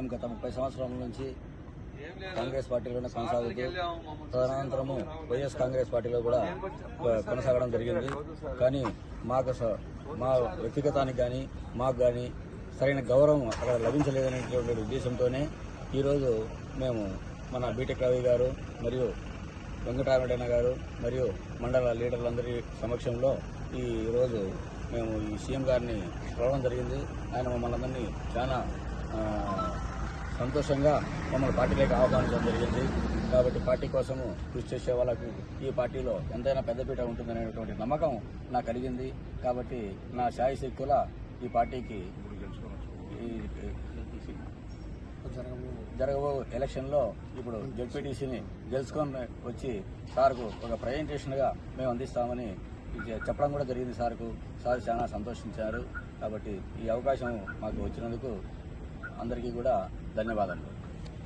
మేము గత ముప్పై సంవత్సరాల నుంచి కాంగ్రెస్ పార్టీలోనే కొనసాగుతూ తదనంతరము వైఎస్ కాంగ్రెస్ పార్టీలో కూడా కొనసాగడం జరిగింది. కానీ మాకు మా వ్యక్తిగతానికి కానీ మాకు కానీ సరైన గౌరవం అక్కడ లభించలేదనేటువంటి ఉద్దేశంతోనే ఈరోజు మేము మన బీటెక్ రవి గారు మరియు వెంకటరామరెడ్డి గారు మరియు మండల లీడర్లందరి సమక్షంలో ఈ రోజు మేము ఈ సీఎం గారిని కలవడం జరిగింది. ఆయన మమ్మల్ని చాలా సంతోషంగా మమ్మల్ని పార్టీలోకి ఆహ్వానించడం జరిగింది. కాబట్టి పార్టీ కోసము కృషి చేసే వాళ్ళకు ఈ పార్టీలో ఎంతైనా పెద్దపీట ఉంటుందనేటువంటి నమ్మకం నాకు కలిగింది. కాబట్టి నా శాయి శక్తుల ఈ పార్టీకి జరగబో ఎలక్షన్లో ఇప్పుడు జడ్పీటీసీని గెలుచుకొని వచ్చి సార్కు ఒక ప్రజెంటేషన్గా మేము అందిస్తామని చెప్పడం కూడా జరిగింది సార్కు. సార్ చాలా సంతోషించారు. కాబట్టి ఈ అవకాశం మాకు వచ్చినందుకు అందరికీ కూడా ధన్యవాదాలు.